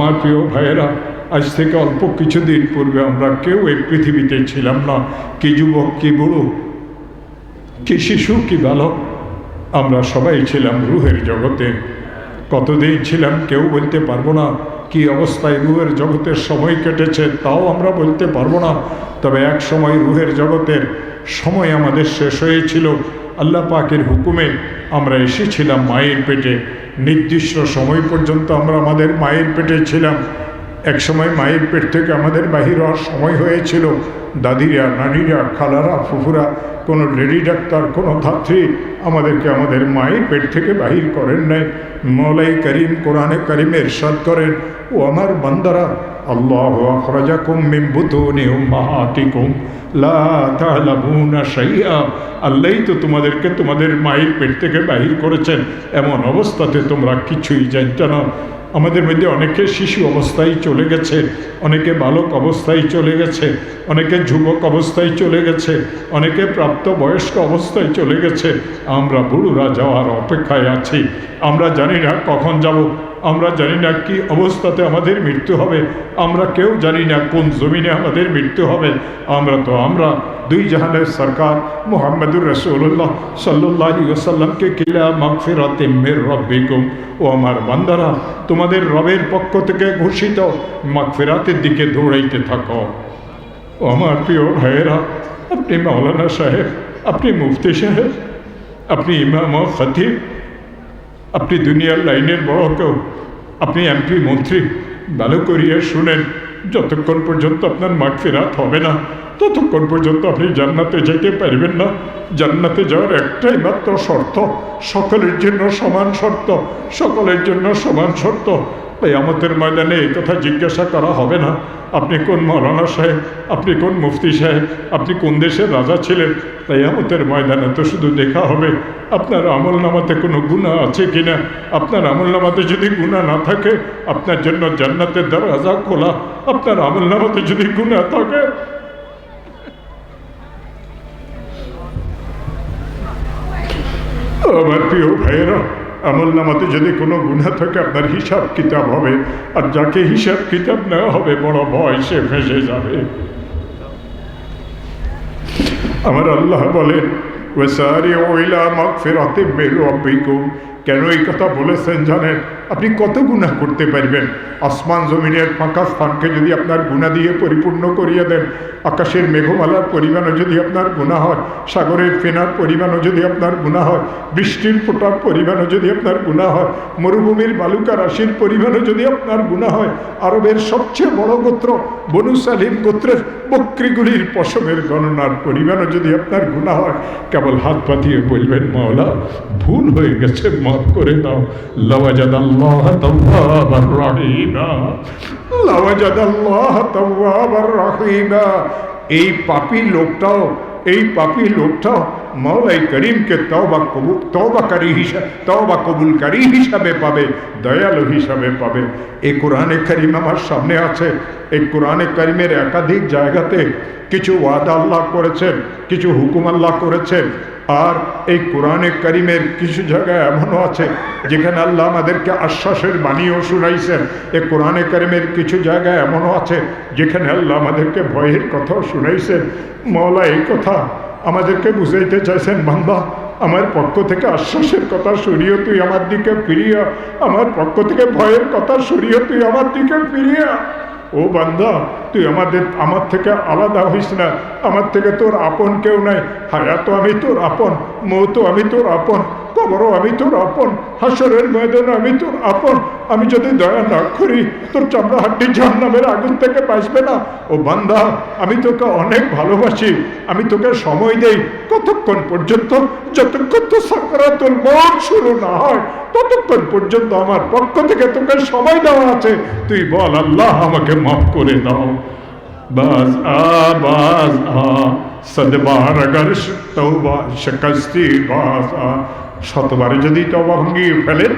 আমার প্রিয় ভাইয়েরা, আজ থেকে অল্প কিছুদিন পূর্বে আমরা কেউ এই পৃথিবীতে ছিলাম না। কি যুবক, কি বুড়ো, কি শিশু, কি বালক, আমরা সবাই ছিলাম রুহের জগতে। কতদিন ছিলাম কেউ বলতে পারব না, কি অবস্থায় রুহের জগতের সময় কেটেছে তাও আমরা বলতে পারব না। তবে এক সময় রুহের জগতের সময় আমাদের শেষ হয়েছিল আল্লাহ পাকের হুকুমে আমরা এসেছিলাম মায়ের পেটে। নির্দিষ্ট সময় পর্যন্ত আমরা আমাদের মায়ের পেটে ছিলাম। এক সময় মায়ের পেট থেকে আমাদের বাহির হওয়ার সময় হয়েছিল। দাদিরা, নানিরা, খালারা, ফুফুরা, কোনো লেডি ডাক্তার, কোনো ধাত্রী আমাদেরকে আমাদের মায়ের পেট থেকে বাহির করেন নাই। মৌলাই করিম কোরআনে করিমের সাদ করেন, ও আমার বান্দারা, আল্লাহ আখরাজাকুম মিন লা আল্লাহই তো তোমাদেরকে তোমাদের মায়ের পেট থেকে বাহির করেছেন। এমন অবস্থাতে তোমরা কিছুই জানতে না। আমাদের মধ্যে অনেকে শিশু অবস্থায় চলে গেছে, অনেকে বালক অবস্থায় চলে গেছে, অনেকে যুবক অবস্থায় চলে গেছে, অনেকে প্রাপ্ত বয়স্ক অবস্থায় চলে গেছে। আমরা বুড়োরা যাওয়ার অপেক্ষায় আছি। আমরা জানি না কখন যাব, আমরা জানি না কি অবস্থাতে আমাদের মৃত্যু হবে, আমরা কেউ জানি না কোন জমিনে আমাদের মৃত্যু হবে। আমরা তো আমরা দুই জাহানের সরকার মোহাম্মদুর রসুল্লাহ সাল্লাহ সাল্লামকে কিলা মাগফিরাতে মের রব্বিকুম। ও আমার বান্দারা, তোমাদের রবের পক্ষ থেকে ঘোষিত মাগফিরাতের দিকে দৌড়াইতে থাকো। ও আমার প্রিয় ভাইয়েরা, আপনি মাওলানা সাহেব, আপনি মুফতি সাহেব, আপনি ইমাম ও খতিব, আপনি দুনিয়ার লাইনের বড় কেউ, আপনি এমপি মন্ত্রী, ভালো করিয়া শুনেন। যতক্ষণ পর্যন্ত আপনার মাঠ ফেরাত হবে না, ততক্ষণ পর্যন্ত আপনি জান্নাতে যেতে পারবেন না। জান্নাতে যাওয়ার একটাই মাত্র শর্ত, সকলের জন্য সমান শর্ত, সকলের জন্য সমান শর্ত। তাই আমাদের ময়দানে এই কথা জিজ্ঞাসা করা হবে না। আপনি কোন মৌলানা সাহেব? আপনি কোন মুফতি সাহেব? আপনি কোন দেশের রাজা ছিলেন? তাই আমাদের ময়দানে তো শুধু দেখা হবে। আপনার আমল নামাতে কোনো গুণা আছে কি না আপনার আমল নামাতে যদি গুণা না থাকে, আপনার জন্য জান্নাতের দরওয়াজা খোলা। আপনার আমল নামাতে যদি গুণা থাকে। আমার প্রিয় ভাইয়েরা আমল নামাতে যদি কোনো গুণা থাকে, আপনার হিসাব কিতাব হবে। আর যাকে হিসাব কিতাব নেওয়া হবে, বড় ভয় সে ফেসে যাবে। আমার আল্লাহ বলেন ওয়েসারি ওইলা মাগ ফেরাতে বেরো অব্বিকুম কেন এই কথা বলেছেন জানেন? আপনি কত গুণা করতে পারবেন? আসমান জমিনের ফাঁকা স্থানকে যদি আপনার গুণা দিয়ে পরিপূর্ণ করিয়ে দেন, আকাশের মেঘমালার পরিমাণও যদি আপনার গুণা হয়, সাগরের ফেনার পরিমাণও যদি আপনার গুণা হয়, বৃষ্টির ফোটার পরিমাণও যদি আপনার গুণা হয়, মরুভূমির বালুকা রাশির পরিমাণও যদি আপনার গুণা হয়, আরবের সবচেয়ে বড় গোত্র বনু সালিম গোত্রের বক্রিগুলির পশমের গণনার পরিমাণও যদি আপনার গুণা হয়, কেবল হাত পাতিয়ে বলবেন, মাওলা, ভুল হয়ে গেছে, মাফ করে দাও। লওয়াজাদ তাওয়াবার রাহিমা লওয়াজাদ আল্লাহ তাওয়াবার রাহিমা এই পাপী লোকটাও, এই পাপী লোকটাও মৌলাই করিমকে তওবা কবুল তওবাকারী হিসাবে তওবা কবুলকারী হিসাবে পাবে, দয়ালু হিসাবে পাবে। এই কোরআনে করিম আমার সামনে আছে। এই কোরআনে করিমের একাধিক জায়গাতে কিছু ওয়াদা আল্লাহ করেছেন, কিছু হুকুম আল্লাহ করেছেন। আর এই কোরআনে করিমের কিছু জায়গায় এমনও আছে যেখানে আল্লাহ আমাদেরকে আশ্বাসের বাণীও শুনাইছেন। এই কোরআনে করিমের কিছু জায়গায় এমনও আছে যেখানে আল্লাহ আমাদেরকে ভয়ের কথাও শুনাইছেন। মৌলা এই কথা আমাদেরকে বুঝাইতে চাইছেন, বান্দা, আমার পক্ষ থেকে আশ্বাসের কথা সরিয়ে তুই আমার দিকে ফিরিয়া, আমার পক্ষ থেকে ভয়ের কথা সরিয়ে তুই আমার দিকে ফিরিয়া। ও বান্দা, তুই আমাদের, আমার থেকে আলাদা হইস না। আমার থেকে তোর আপন কেউ নাই। তো আমি তোর আপন মৌ তো আমি তোর আপন। কবর আমি তোর আপন, হাসরের ময়দান আমি তোর আপন। আমি যদি দয়া না করি, তোর চামড়া হাড্ডি জাহান্নামের আগুন থেকে বাঁচবে না। ও বান্দা, আমি তোকে অনেক ভালোবাসি। আমি তোকে সময় দেই। কতক্ষণ পর্যন্ত, যতক্ষণ তো সাকরা তোর মন শুরু না হয়, ততক্ষণ পর্যন্ত আমার পক্ষ থেকে তোকে সময় দেওয়া আছে। তুই বল, আল্লাহ আমাকে মাফ করে দাও। বাস আ বাস আ صد بار اگر توبہ شکستی باز শতবারে যদি তবা ভাঙিয়ে ফেলেন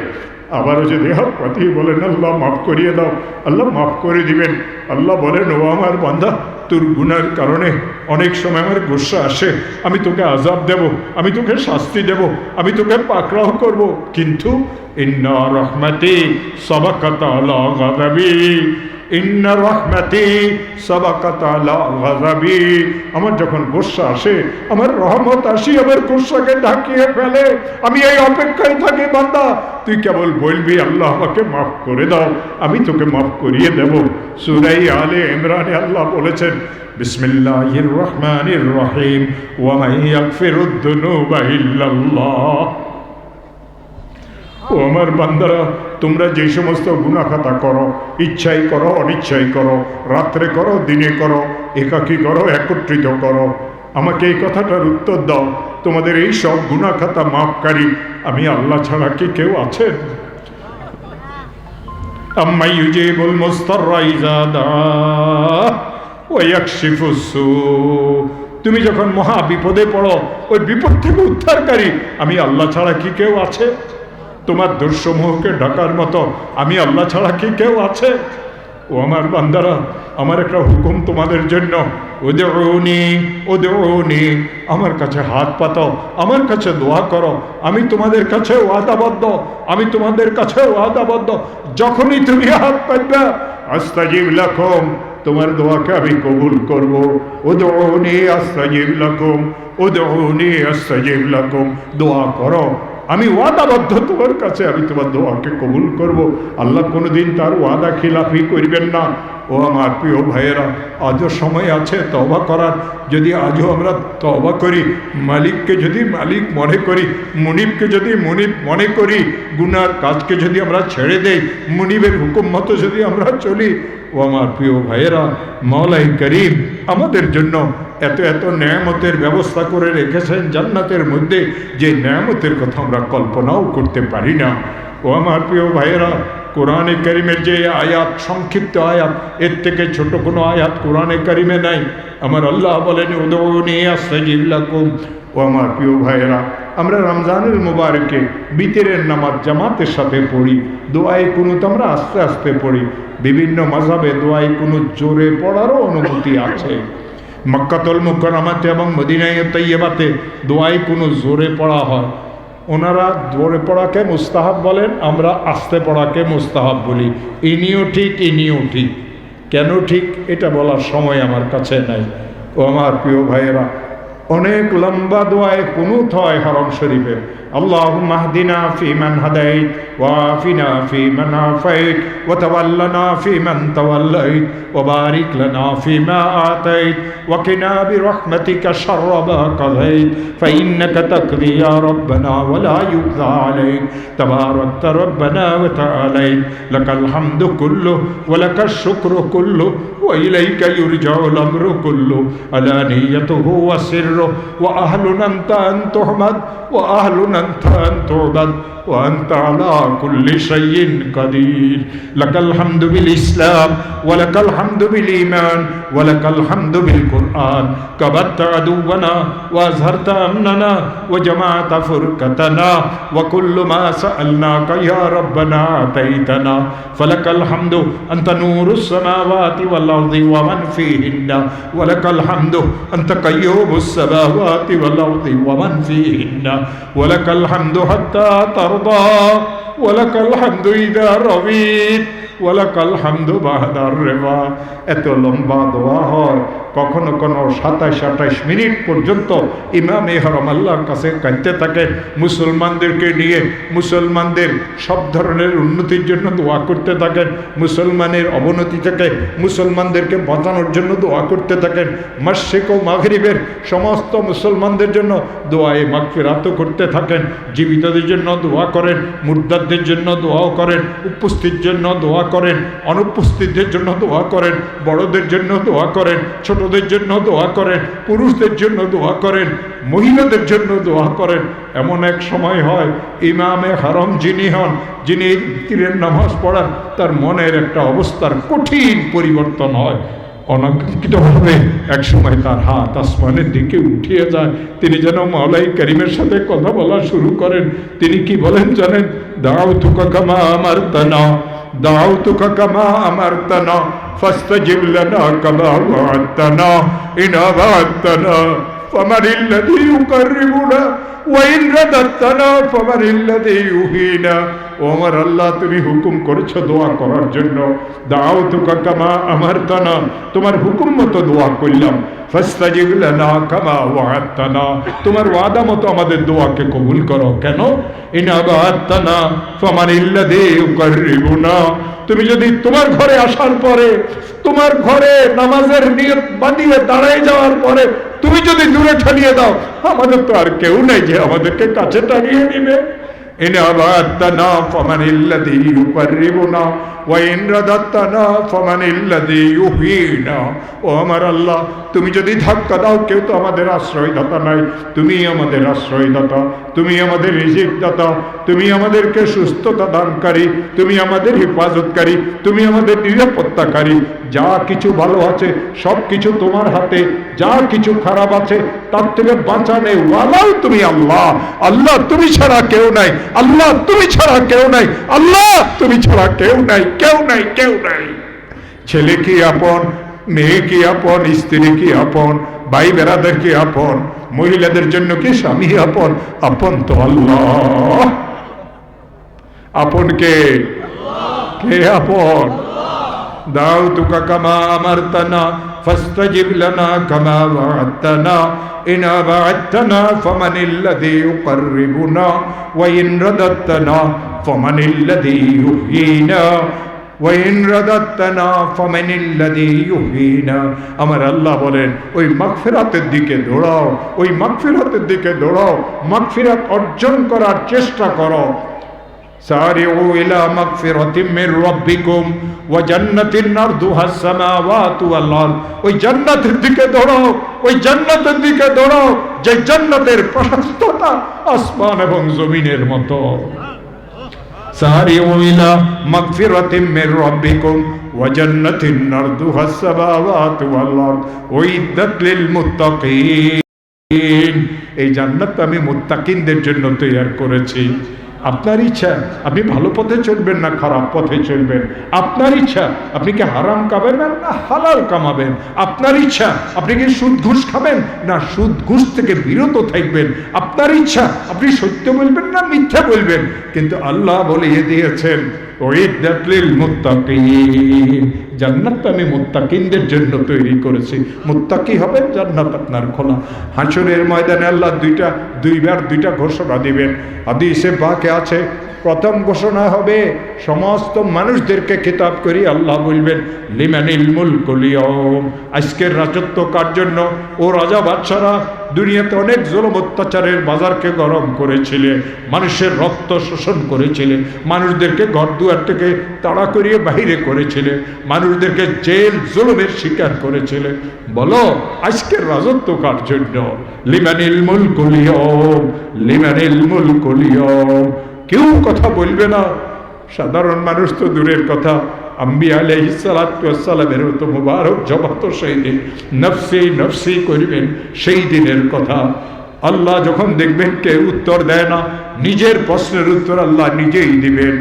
আবারও যদি হাত পাতিয়ে বলেন, আল্লাহ মাফ করিয়ে দাও, আল্লাহ মাফ করে দিবেন। আল্লাহ বলেন, ও আমার বান্ধা তোর গুনার কারণে অনেক সময় আমার গুসা আসে। আমি তোকে আজাব দেব, আমি তোকে শাস্তি দেব, আমি তোকে পাকড়াও করব। কিন্তু ইন্না রহমাতি সবাকাত ইন্না রহমাতি সবাকাত আমার যখন গোসা আসে, আমার রহমত আসি, আমার গোসাকে ঢাকিয়ে ফেলে। আমি এই অপেক্ষায় থাকি, বান্দা। তুই কেবল বলবি, আল্লাহ আমাকে মাফ করে দাও, আমি তোকে মাফ করিয়ে দেব। সুরাই আলে ইমরানে আল্লাহ বলেছেন ওয়া মান ইয়াগফিরুদ দুনুবা ইল্লাল্লাহ। ও আমার বান্দারা তোমরা যে সমস্ত গুণাখাতা করো, ইচ্ছাই করো, অনিচ্ছাই করো, রাত্রে করো, দিনে করো, একাকী করো, একত্রিত করো। আমাকে এই কথাটার উত্তর দাও, তোমাদের এই সব গুণাখাতা মাফকারী আমি আল্লাহ ছাড়া কি কেউ আছেন? ওয়া তুমি যখন মহা বিপদে পড়ো, ওই বিপদ থেকে উদ্ধারকারী, আমি আল্লাহ ছাড়া কি কেউ আছে তোমার দোষসমূহকে ঢাকার মতো আমি আল্লাহ ছাড়া কি কেউ আছে? ও আমার বান্দারা, আমার একটা হুকুম তোমাদের জন্য। ওদেউনি ওদেউনি আমার কাছে হাত পাতাও, আমার কাছে দোয়া করো। আমি তোমাদের কাছে ওয়াদাবদ্ধ, আমি তোমাদের কাছে ওয়াদাবদ্ধ। যখনই তুমি হাত পাইবা আস্তাজিব লাখম তোমার দোয়াকে আমি কবুল করব। ওদৌনি আস্তাজিব লাকুম ওদৌনি আস্তাজিব লাকুম, দোয়া করো। আমি ওয়াদাবদ্ধ তোমার কাছে, আমি তোমার দোয়াকে কবুল করব। আল্লাহ কোনোদিন তার ওয়াদা খিলাফি করবেন না। ও আমার প্রিয় ভাইয়েরা, আজও সময় আছে তবা করার। যদি আজও আমরা তবা করি, মালিককে যদি মালিক মনে করি, মুনিবকে যদি মুনিব মনে করি, গুনার কাজকে যদি আমরা ছেড়ে দেই, মুনিবের হুকুম মতো যদি আমরা চলি, ও আমার প্রিয় ভাইয়েরা মৌলাই করিম আমাদের জন্য এত এত ন্যায়ামতের ব্যবস্থা করে রেখেছেন জান্নাতের মধ্যে, যে ন্যায়ামতের কথা আমরা কল্পনাও করতে পারি না। ও আমার প্রিয় ভাইয়েরা কোরআনে করিমের যে আয়াত, সংক্ষিপ্ত আয়াত, এর থেকে ছোট কোনো আয়াত কোরআনে করিমে নাই। আমার আল্লাহ বলেন উদৌনি ও আমার প্রিয় ভাইয়েরা, আমরা রমজানুল মুবারকে বিতেরের নামাজ জামাতের সাথে পড়ি দোয়াই কুনুত আমরা আস্তে আস্তে পড়ি। বিভিন্ন মাঝাবে দোয়াই কোনো জোরে পড়ারও অনুমতি আছে। মক্কাতুল মুকরমাতে এবং মদিনায় তৈয়বাতে দোয়াই কোনো জোরে পড়া হয়। ওনারা জোরে পড়াকে মুস্তাহাব বলেন, আমরা আস্তে পড়াকে মুস্তাহাব বলি। ইনিও ঠিক ইনিও ঠিক। কেন ঠিক? এটা বলার সময় আমার কাছে নাই। ও আমার প্রিয় ভাইয়েরা অনেক লম্বা দোয়ায় কুনুত হয় হরম শরীফে আল্লাহ মাহদিনা ফি মান হাদাইত ওয়াফিনা ফি মান আফাইত ওয়া তাওয়াল্লানা ফি মান তাওয়াল্লাইত ওয়া বারিক লানা ফি মা আতাইত ওয়া কিনা বিরহমাতিকা শাররা মা কাযাইত ফাইন্নাকা তাকদি ইয়া রাব্বানা ওয়া লা ইউযা আলাইক। তাবারাকতা রাব্বানা ওয়া তাআলাইত লাকাল হামদু কুল্লু ওয়া লাকাশ শুকরু কুল্লু ওয়া ইলাইকা ইউরজাউল আমরু কুল্লু। আলানিয়াতুহু ওয়া সিররু وسره وأهل أنت أن تحمد وأهل أنت أن تعبد وأنت على كل شيء قدير. لك الحمد بالإسلام ولك الحمد بالإيمان ولك الحمد بالقرآن. كبت عدونا وأزهرت أمننا وجمعت فرقتنا وكل ما سألناك يا ربنا أعطيتنا. فلك الحمد أنت نور السماوات والأرض ومن فيهن. ولك الحمد أنت قيوم السماوات والأرض ومن فيهن ولك الحمد حتى ترضى. ওয়ালাক আলহামদু ইদা রবিত ওয়ালাক আলহামদু বাহাদার এত লম্বা দোয়া হয়, কখনো কোনো সাতাশ আঠাশ মিনিট পর্যন্ত ইমাম এহরম আল্লাহর কাছে কাঁদতে থাকে। মুসলমানদেরকে নিয়ে মুসলমানদের সব ধরনের উন্নতির জন্য দোয়া করতে থাকেন মুসলমানের অবনতি থেকে মুসলমানদেরকে বাঁচানোর জন্য দোয়া করতে থাকেন মাসিক ও মাঘরিবের সমস্ত মুসলমানদের জন্য দোয়ায় মাগফিরাতও করতে থাকেন। জীবিতদের জন্য দোয়া করেন। মুর্দার মুর্দারদের জন্য দোয়াও করেন উপস্থিত জন্য দোয়া করেন অনুপস্থিতদের জন্য দোয়া করেন, বড়দের জন্য দোয়া করেন, ছোটদের জন্য দোয়া করেন, পুরুষদের জন্য দোয়া করেন, মহিলাদের জন্য দোয়া করেন। এমন এক সময় হয়, ইমামে হারম যিনি হন, যিনি তীরের নামাজ পড়ান, তার মনের একটা অবস্থার কঠিন পরিবর্তন হয়। অনাকাঙ্ক্ষিতভাবে এক সময় তার হাত আসমানের দিকে উঠিয়ে যায়। তিনি যেন মাওলাই করিমের সাথে কথা বলা শুরু করেন। তিনি কি বলেন জানেন? دعوتك كما أمرتنا. دعوتك كما أمرتنا. فاستجب لنا كما وعدتنا. إن أبعدتنا فمن الذي يقربنا؟ وإن رددتنا فمن الذي يهينا؟ ও আমার আল্লাহ তুমি হুকুম করছ দোয়া করার জন্য। দাও তো কামা আমার তানা তোমার হুকুম মতো দোয়া করলাম। তোমার ওয়াদা মতো আমাদের দোয়াকে কবুল করো। কেন? তুমি যদি তোমার ঘরে আসার পরে, তোমার ঘরে নামাজের নিয়ত বাঁধিয়ে দাঁড়ায় যাওয়ার পরে, তুমি যদি দূরে ঠানিয়ে দাও, আমাদের তো আর কেউ নেই যে আমাদেরকে কাছে টানিয়ে নিবে। إن أبعدتنا فمن الذي يقربنا وإن رددتنا فمن الذي يحيينا ও আমার আল্লাহ তুমি যদি ধাক্কা দাও কেউ তো আমাদের আশ্রয়দাতা নাই তুমি আমাদের আশ্রয়দাতা তুমি আমাদের রিজিক দাতা তুমি আমাদেরকে সুস্থতা দানকারী তুমি আমাদের হেফাজতকারী তুমি আমাদের নিরাপত্তাকারী যা কিছু ভালো আছে সব কিছু তোমার হাতে যা কিছু খারাপ আছে তার থেকে বাঁচানে ওয়ালাও তুমি আল্লাহ আল্লাহ তুমি ছাড়া কেউ নাই আল্লাহ, তুমি ছাড়া কেউ নাই। আল্লাহ, তুমি ছাড়া কেউ নাই কেউ নাই কেউ নাই। ছেলে কি আপন, মেয়ে কি আপন, স্ত্রী কি আপন, ভাই বেড়াদের কি আপন, মহিলাদের জন্য কি স্বামী আপন? আপন তো আল্লাহ। আপন কে? কে আপন? দাও তুকা কামা আমারতানা, ফাস্তাজিব লানা কামা ওয়া'আদতানা, ইন ওয়া'আদতানা ফামানিল্লাযী ইউকাররিবুনা, ওয়া ইন রাদাদতানা ফামানিল্লাযী ইউহয়িনা ওয়াইন রাদাত্তানা ফামানিল্লাযী ইউহয়িনা আমার আল্লাহ বলেন, ওই মাগফিরাতের দিকে দৌড়াও, ওই মাগফিরাতের দিকে দৌড়াও, মাগফিরাত অর্জন করার চেষ্টা করো। سارعوا إلى مغفرة من ربكم وجنة أرضها السماوات والأرض ওই জান্নাতের দিকে দৌড়াও ওই জান্নাতের দিকে দৌড়াও যে জান্নাতের প্রশস্ততা আসমান এবং জমিনের মতো سارعوا إلى مغفرة من ربكم وجنة أرضها السماوات والأرض أعدت للمتقين এই জান্নাত আমি মুত্তাকিনদের জন্য তৈরি করেছি আপনার ইচ্ছা, আপনি ভালো পথে চলবেন না খারাপ পথে চলবেন। আপনার ইচ্ছা, আপনি কি হারাম কামাবেন না হালাল কামাবেন? আপনার ইচ্ছা, আপনি কি সুদ ঘুষ খাবেন, না সুদ ঘুষ থেকে বিরত থাকবেন? আপনার ইচ্ছা, আপনি সত্য বলবেন না মিথ্যা বলবেন? কিন্তু আল্লাহ বলিয়ে দিয়েছেন জান্নাত আমি মুত্তাকিনদের জন্য তৈরি করেছি। মুত্তাকি হবে জান্নাত আপনার খোলা। হাসরের ময়দানে আল্লাহ দুইটা, দুইবার দুইটা ঘোষণা দিবেন। সে বাকে আছে প্রথম ঘোষণা হবে, সমস্ত মানুষদেরকে খেতাব করি, আল্লাহ বলবেন, লিমানিল মুলক লিয়ম আজকের রাজত্ব কার জন্য? ও রাজা বাদশারা দুনিয়াতে অনেক জলম অত্যাচারের বাজারকে গরম করেছিলে, মানুষের রক্ত শোষণ করেছিলে, মানুষদেরকে ঘর দুয়ার থেকে তাড়া করিয়ে বাহিরে করেছিলে, মানুষদেরকে জেল জুলুমের শিকার করেছিলে। বলো, আজকের রাজত্ব কার জন্য? লিমানিল মুলক লিয়ম লিমানিল মুলক লিয়ম কেউ কথা বলবে না। সাধারণ মানুষ তো দূরের কথা। আম্বিয়া আলহিসালামের তো মুবারক জবাব তো সেই দিন। নফসি নফসি করবেন সেই দিনের কথা। আল্লাহ যখন দেখবেন কেউ উত্তর দেয় না, নিজের প্রশ্নের উত্তর আল্লাহ নিজেই দিবেন।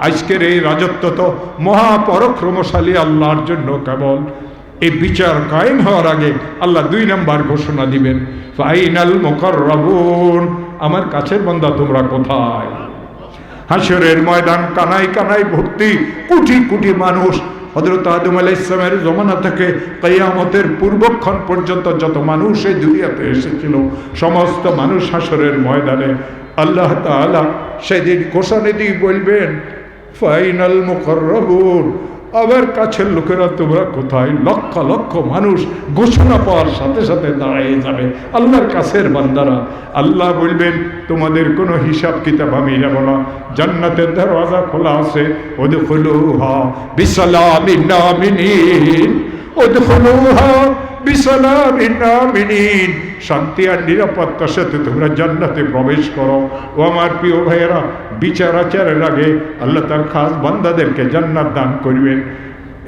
আজকের এই রাজত্ব তো মহাপরক্রমশালী আল্লাহর জন্য কেবল। এই বিচার কায়েম হওয়ার আগে আল্লাহ দুই নাম্বার ঘোষণা দিবেন, ফাইনাল মুকররাবুন, আমার কাছের বান্দা তোমরা কোথায়? হাসরের ময়দান কানাই কানাই ভর্তি কোটি কোটি মানুষ। হজরত আদম আলাহ ইসলামের জমানা থেকে কায়ামতের পূর্বক্ষণ পর্যন্ত যত মানুষ এই দুনিয়াতে এসেছিল, সমস্ত মানুষ হাসরের ময়দানে। আল্লাহ তাআলা সেদিন দিয়ে বলবেন, ফাইনাল মুকররাবুন আবার কাছের লোকেরা তোমরা কোথায়? লক্ষ লক্ষ মানুষ ঘোষণা পাওয়ার সাথে সাথে দাঁড়িয়ে যাবে। আল্লাহর কাছের বান্দারা, আল্লাহ বলবেন, তোমাদের কোনো হিসাব কিতাব আমি যাব না। জান্নাতের দরওয়াজা খোলা আছে। ওদের হলো হা বিশাল ওদখলুহা বিসালামিন শান্তি আর নিরাপত্তার সাথে তোমরা জান্নাতে প্রবেশ করো। ও আমার প্রিয় ভাইয়েরা, বিচার আচারের আগে আল্লাহ তার খাস বান্দাদেরকে জান্নাত দান করবেন।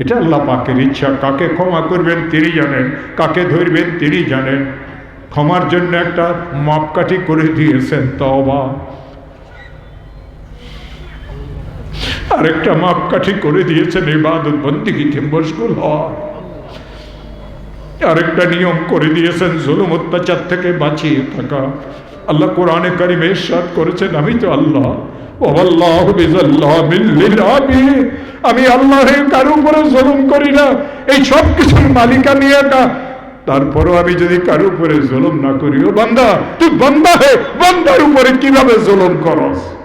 এটা আল্লাহ পাকের ইচ্ছা। কাকে ক্ষমা করবেন তিনি জানেন, কাকে ধরবেন তিনি জানেন। ক্ষমার জন্য একটা মাপকাঠি করে দিয়েছেন তবা আরেকটা মাপকাঠি করে দিয়েছেন ইবাদত বন্দিগিতে মশগুল হওয়া আরেকটা নিয়ম করে দিয়েছেন জুলুম অত্যাচার থেকে বাঁচিয়ে থাকা। আল্লাহ কোরআনে কারিমে সাত করেছেন, আমি তো আল্লাহ। আমি আল্লাহর কারও উপরে জুলুম করি না। এই সব কিছুর মালিকা নিয়ে না তারপরও আমি যদি কারও উপরে জুলুম না করি ও বান্দা, তুই বান্দা হে, বান্দার উপরে কীভাবে জুলুম করস?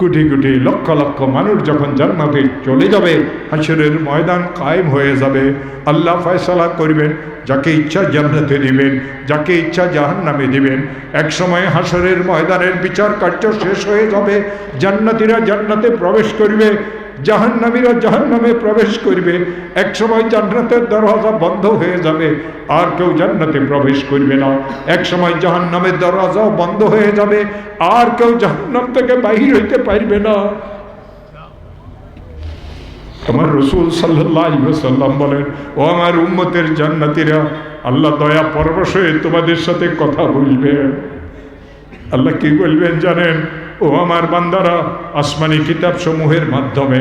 কোটি কোটি লক্ষ লক্ষ মানুষ যখন জান্নাতে চলে যাবে, হাসরের ময়দান কায়েম হয়ে যাবে। আল্লাহ ফয়সালা করবেন, যাকে ইচ্ছা জান্নাতে দিবেন, যাকে ইচ্ছা জাহান্নামে দিবেন। একসময় হাসরের ময়দানের বিচার কার্য শেষ হয়ে যাবে, জান্নাতিরা জান্নাতে প্রবেশ করবে জাহান্নামীরা জাহান্নামে প্রবেশ করবে। এক সময় জান্নাতের দরওয়াজা বন্ধ হয়ে যাবে, আর কেউ জান্নাতে প্রবেশ করবে না। এক সময় জাহান্নামের দরওয়াজাও বন্ধ হয়ে যাবে, আর কেউ জাহান্নাম থেকে বাহির হইতে পারবে না। আমার রসুল সাল্লাম বলেন, ও আমার উম্মতের জান্নাতিরা, আল্লাহ দয়া পরবশ তোমাদের সাথে কথা বলবে। আল্লাহ কি বলবেন জানেন? ও আমার বান্দারা, আসমানি কিতাব সমূহের মাধ্যমে,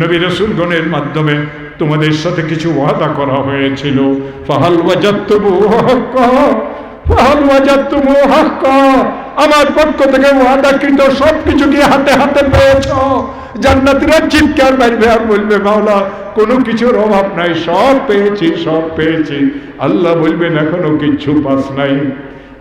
নবী রসুলগণের মাধ্যমে তোমাদের সাথে কিছু ওয়াদা করা হয়েছিল। ফাহাল ওয়াজাত্তুমু হাক্কা, ফাহাল ওয়াজাত্তুমু হাক্কা। আমার পক্ষ থেকে ওয়াদাকৃত সব কিছু কি হাতে হাতে পেয়েছ? জান্নাতীরা চিৎকার মারবে আর বলবে, মাওলা, কোনো কিছুর অভাব নাই, সব পেয়েছি সব পেয়েছি। আল্লাহ বলবেন, এখনও কিচ্ছু পাস নাই।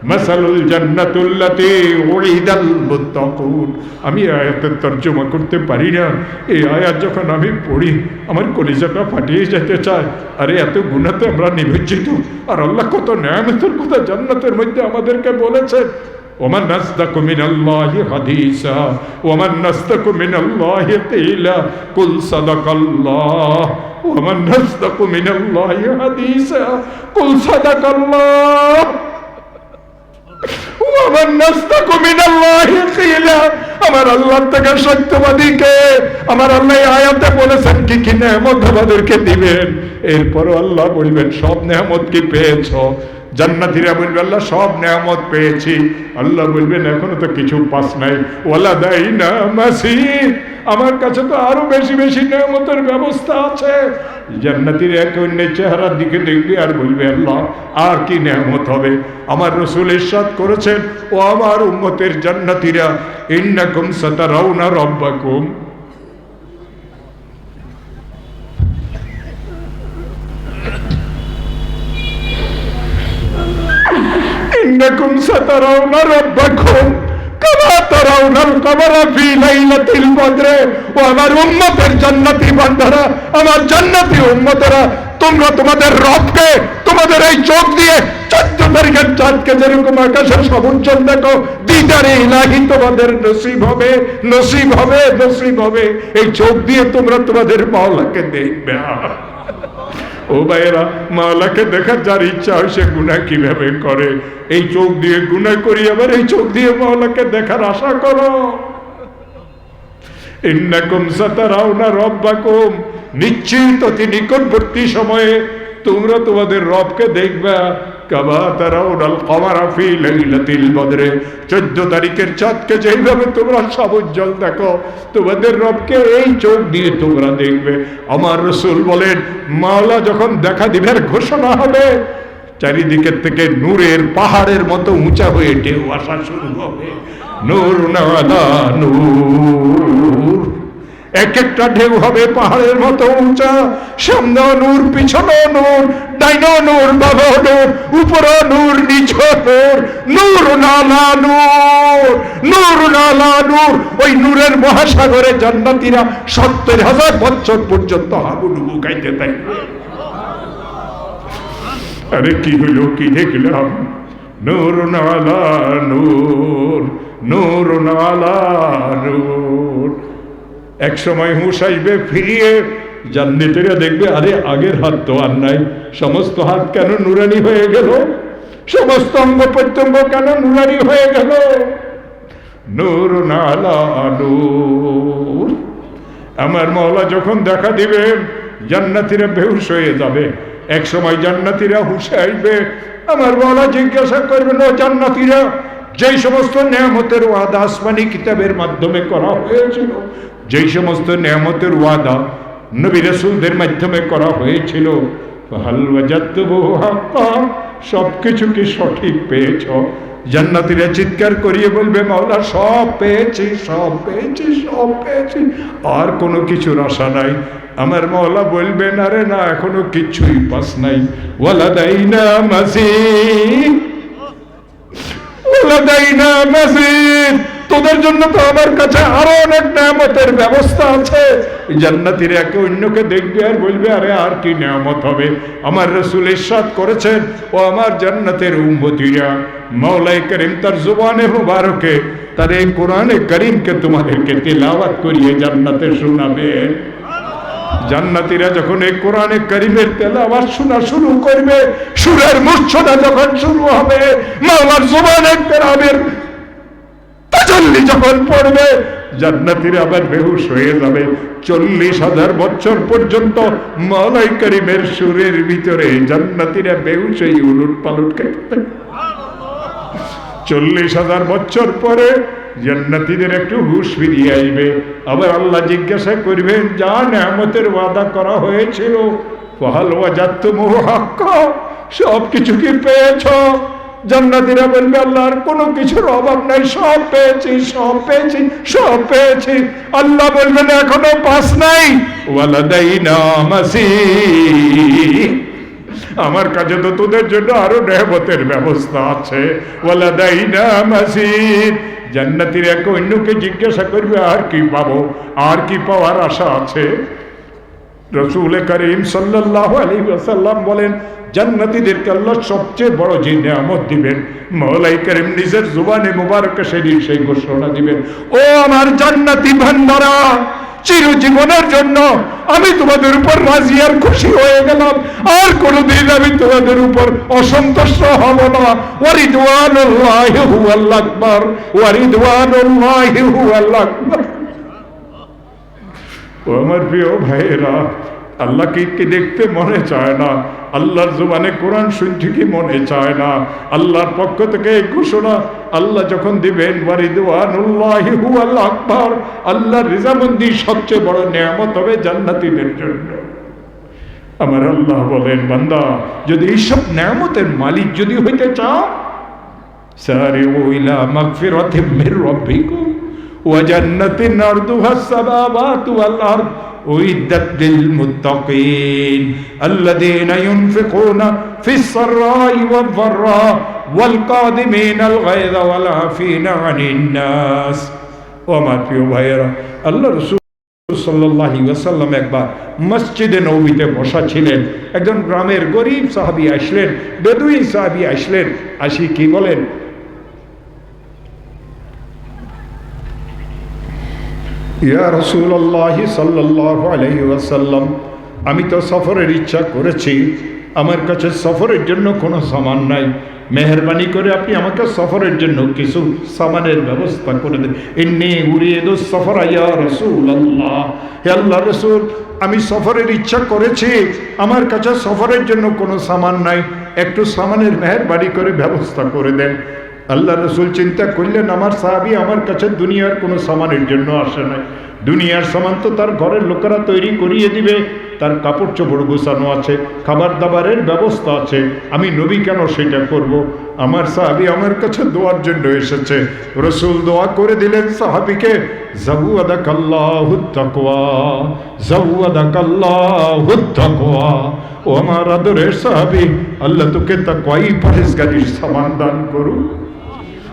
মাসালুল জান্নাতুল্লাতে ওইদাল মুত্তাকুন। আমি আয়াতের তর্জমা করতে পারি না। এই আয়াত যখন আমি পড়ি, আমার কলিজাটা ফাটিয়ে যেতে চায়। আর, এত গুণাতে আমরা নিমজ্জিত। আর আল্লাহ কত ন্যায়ামতের কথা জান্নাতের মধ্যে আমাদেরকে বলেছে। ওমান মিনাল্লাহি হাদিসা, ওমান মিনাল্লাহি কুল সাদাকাল্লাহ। ওমান মিনাল্লাহি হাদিসা, কুল সাদাকাল্লাহ। আমার আল্লাহ থেকে সত্যবাদীকে আমার আল্লাহ আয়াতে বলেছেন কি কি নেহমত আমাদেরকে দিবেন? এরপরও আল্লাহ বলবেন, সব নেহমত কি পেয়েছ? জান্নাতিরা বলবে, আল্লাহ, সব নেয়ামত পেয়েছি। আল্লাহ বলবেন, এখনও তো কিছু পাস নাই। ওলা দেয় না মাসিদ আমার কাছে তো আরও বেশি বেশি নেয়ামতের ব্যবস্থা আছে। জান্নাতির এক অন্যের চেহারার দিকে দেখবে আর বলবে, আল্লাহ, আর কি নেয়ামত হবে? আমার রসুল ইরশাদ করেছেন, ও আমার উম্মতের জান্নাতিরা, ইন্নাকুম সাতারাউনা রব্বাকুম। إنكم سترون ربكم كما ترون القمر في ليلة البدر ও আমার উম্মতের জান্নাতি বান্দারা আমার জান্নাতি উম্মতেরা তোমরা তোমাদের রবকে তোমাদের এই চোখ দিয়ে চোদ্দ তারিখের চাঁদকে যেরকম আকাশের সবুজ্জ্বল দেখো দিদারে ইলাহি তোমাদের নসিব হবে নসিব হবে নসিব হবে এই চোখ দিয়ে তোমরা তোমাদের মাওলাকে দেখবে ও ভাইয়েরা, মাওলাকে দেখার যার ইচ্ছা হয় সে গুণা কীভাবে করে? এই চোখ দিয়ে গুণা করি, আবার এই চোখ দিয়ে মাওলাকে দেখার আশা করো। ইন্নাকুম সাতারাউনা রব্বাকুম। নিশ্চিত অতি নিকটবর্তী সময়ে তোমরা তোমাদের রবকে দেখবা। 14 তারিখের চাঁদকে দেখো, তোমাদের এই চোখ দিয়ে তোমরা দেখবে। আমার রসুল মাওলা যখন দেখা ঘোষণা হবে, চারিদিকের থেকে নূরের পাহাড়ের মতো উঁচা হয়ে ঢেউ আসা শুরু হবে। নূর নাদা নূর। এক একটা ঢেউ হবে পাহাড়ের মতো উঁচা। সামনে নূর পিছনে নূর ডাইন নূর বাব নূর উপর নূর নিচ নূর নূর, নালা, নূর নূর, নালা, নূর। ওই নূরের মহাসাগরে জান্নাতীরা সত্তর হাজার বছর পর্যন্ত হাবুডুবু গাইতে থাকবে আরে কি হইল, কি দেখলাম? নূর, নালা, নূর নূর, নালা, নূর। এক সময় হুসাইবে ফিরিয়ে জান্নাতীরা দেখবে, আরে আগের হাত তো আর নাই। সমস্ত হাত কেন নুরানি হয়ে গেল? সমস্ত অঙ্গ প্রত্যঙ্গ কেন নুরানি হয়ে গেল? নূর নালা আমার মহলা যখন দেখা দিবে, জান্নাতিরা বেহুশ হয়ে যাবে। এক সময় জান্নাতিরা হুশে আসবে আমার মহলা জিজ্ঞাসা করবে না জান্নাতিরা, যেই সমস্ত নিয়ামতের ওয়াদা আসমানি কিতাবের মাধ্যমে করা হয়েছিল যেই সমস্ত নিয়ামতের ওয়াদা নবী রসুলদের মাধ্যমে করা হয়েছিল সব কিছু কি সঠিক পেয়েছ? জান্নাতিরা চিৎকার করিয়ে বলবে, মাওলা, সব পেয়েছি সব পেয়েছি সব পেয়েছি, আর কোনো কিছুর আশা নাই। আমার মাওলা বলবে, না রে, না, এখনও কিছুই পাস নাই। ওয়ালা দাই না মাসিদ লাদাইনা মাসিদ তোদের জন্য তো আমার কাছে আরও অনেক নিয়ামতের ব্যবস্থা আছে। জান্নাতির একে অন্যকে দেখবে আর বলবে, আরে, আর কি নিয়ামত হবে? আমার রসুল ইরশাদ করেছেন, ও আমার জান্নাতের উম্মতিরা মাওলাই করিম তার জুবানে মুবারকে তার এই কোরআনে করিমকে তোমাদেরকে তেলাওয়াত করিয়ে জান্নাতে শোনাবেন জান্নাতীরা যখন এই কোরআনে করিমের তেলাওয়াত শোনা শুরু করবে, সুরের মূর্ছনা যখন শুরু হবে, মাওলার জবানে কেরামের তাজল্লি যখন পড়বে, জান্নাতীরা আবার বেহুশ হয়ে যাবে। চল্লিশ হাজার বছর পর্যন্ত মাওলাই করিমের সুরের ভিতরে জান্নাতিরা বেহুশ হয়ে উলুট পালুট খেতে চল্লিশ হাজার বছর পরে জান্নাতীদের একটু হুশ ফিরিয়ে আসবে আবার আল্লাহ জিজ্ঞাসা করবেন, যা নেয়ামতের ওয়াদা করা হয়েছিল পহাল ওয়াজাত মোহাক্ক সব কিছু কি পেয়েছ? জান্নাতীরা বলবে, আল্লাহর কোনো কিছুর অভাব নাই, সব পেয়েছি সব পেয়েছি সব পেয়েছি। আল্লাহ বলবেন, এখনও পাস নাই? আমার কাছে তো তোদের জন্য আরও নেহমতের ব্যবস্থা আছে। জান্নাতির এক অন্যকে জিজ্ঞাসা করবে, আর কি পাবো, আর কি পাওয়ার আশা আছে? রসুল করিম সাল্লাহ আলী আসাল্লাম বলেন, জান্নাতিদেরকে আল্লাহ সবচেয়ে বড় যে নিয়ামত দিবেন মৌলাই করিম নিজের জুবানে সেদিন সেই ঘোষণা দিবেন, ও আমার জান্নাতি ভান্ডারা, চিরজীবনের জন্য আমি তোমাদের উপর রাজি আর খুশি হয়ে গেলাম, আর কোনোদিন আমি তোমাদের উপর অসন্তুষ্ট হব না। ওয়ারিদওয়ানুল্লাহি হুয়াল আকবার, ওয়ারিদওয়ানুল্লাহি ও আমার প্রিয় ভাইয়েরা আল্লাহকে কি দেখতে মনে চায় না? আল্লাহর জুবানে কোরআন শুনতে কি মনে চায় না? আল্লাহর পক্ষ থেকে এই ঘোষণা, আল্লাহ যখন দিবেন হুয়াল আকবার আল্লাহর রিজামন্দি সবচেয়ে বড় নিয়ামত হবে জান্নাতীদের জন্য। আমার আল্লাহ বলেন, বান্দা, যদি এইসব নিয়ামতের মালিক যদি হইতে চাও সারে ওইলা মাগফিরাতি মির রাব্বিকুম। وجنة أرضها السماوات والأرض أعدت للمتقين الذين ينفقون في السراء والضراء والقادمين الغيظ والعافين عن الناس وما في ভাইয়েরা আল্লাহ রসুল সাল্লাহি ওয়াসাল্লাম একবার মসজিদে নবীতে বসা ছিলেন একজন গ্রামের গরিব সাহাবি আসলেন বেদুইন সাহাবি আসলেন আসি কি বলেন ইয়া রসুল্লাহ সাল্লাহ আলহি ওয়াসাল্লাম, আমি তো সফরের ইচ্ছা করেছি, আমার কাছে সফরের জন্য কোনো সামান নাই। মেহরবানি করে আপনি আমাকে সফরের জন্য কিছু সামানের ব্যবস্থা করে দেন। এমনি উড়িয়ে দো সফর আয়া রসুল আল্লাহ হে আল্লাহ রসুল, আমি সফরের ইচ্ছা করেছি, আমার কাছে সফরের জন্য কোনো সামান নাই। একটু সামানের মেহরবানি করে ব্যবস্থা করে দেন। আল্লাহ রসুল চিন্তা করলেন, আমার সাহাবি আমার কাছে দুনিয়ার কোনো সামানের জন্য আসে নাই। দুনিয়ার সামান তো তার ঘরের লোকেরা তৈরি করিয়ে দিবে। তার কাপড় চোপড় গোছানো আছে, খাবার দাবারের ব্যবস্থা আছে। আমি নবী কেন সেটা করব। আমার সাহাবি আমার কাছে দোয়ার জন্য এসেছে। রসুল দোয়া করে দিলেন সাহাবিকে আদা আদা ও আমার আদরের সাহাবি, আল্লাহ তোকে তাকওয়াই পরেশগারির সামান দান করুন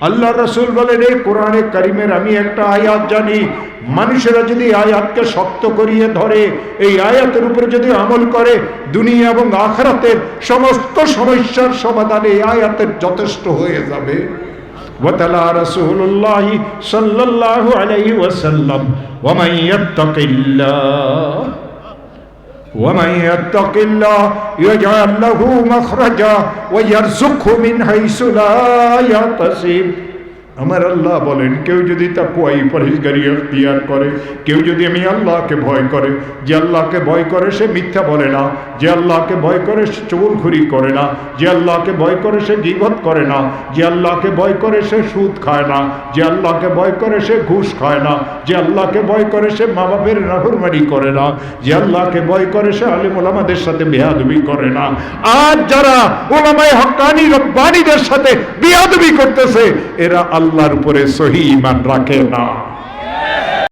আল্লাহ রসুল বলেন এই কোরআনে কারিমের আমি একটা আয়াত জানি মানুষেরা যদি আয়াতকে শক্ত করিয়ে ধরে এই আয়াতের উপরে যদি আমল করে দুনিয়া এবং আখরাতের সমস্ত সমস্যার সমাধানে এই আয়াতের যথেষ্ট হয়ে যাবে وتلا رسول الله صلى الله عليه وسلم ومن يتق الله ومن يتق الله يجعل له مخرجا ويرزقه من حيث لا يحتسب. আমার আল্লাহ বলেন, কেউ যদি তাকুয়াই পরহেজগারি এখতিয়ার করে, কেউ যদি আমি আল্লাহকে ভয় করে, যে আল্লাহকে ভয় করে সে মিথ্যা বলে না, যে আল্লাহকে ভয় করে সে চুলখুরি করে না, যে আল্লাহকে ভয় করে সে গিবত করে না, যে আল্লাহকে ভয় করে সে সুদ খায় না, যে আল্লাহকে ভয় করে সে ঘুষ খায় না, যে আল্লাহকে ভয় করে সে মা বাপের নাফরমানি করে না, যে আল্লাহকে ভয় করে সে আলিম ওলামাদের সাথে বেহাদবি করে না। আর যারা ওলামায় হকানি রব্বানিদের সাথে বেহাদবি করতেছে, এরা আল্লাহর উপরে সহি ইমান রাখে না।